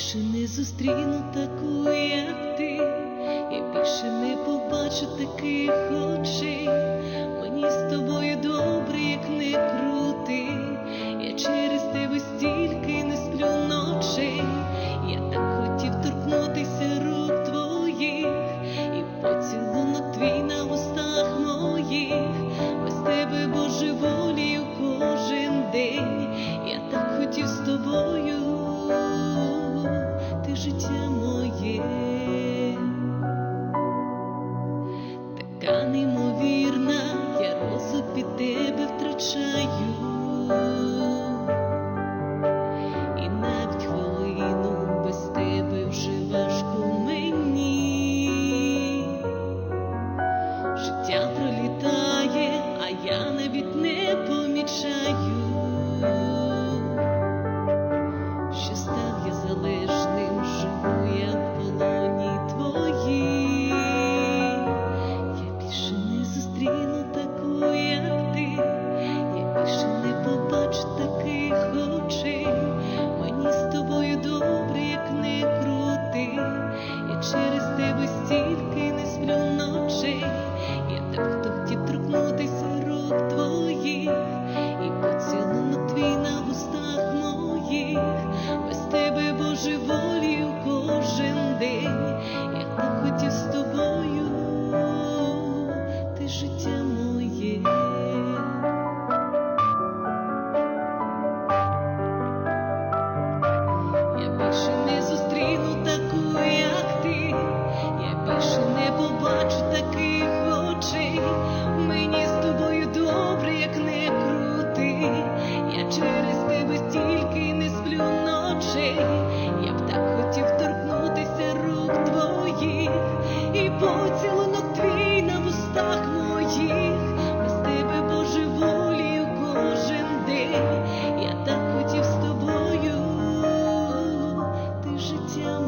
більше не зустріну таку, як ти, і більше не побачу таких очей. Мені з тобою добре, як я навіть не помічаю, що став я залежним, живу я в полоні твоїй, я більше не зустріну таку, як ти, я більше не побачу таких очей, мені з тобою добре, як не крути, я через тебе стільки. життя моє. Я більше не зустріну таку, як ти, я більше не побачу таких очей. Мені 之间。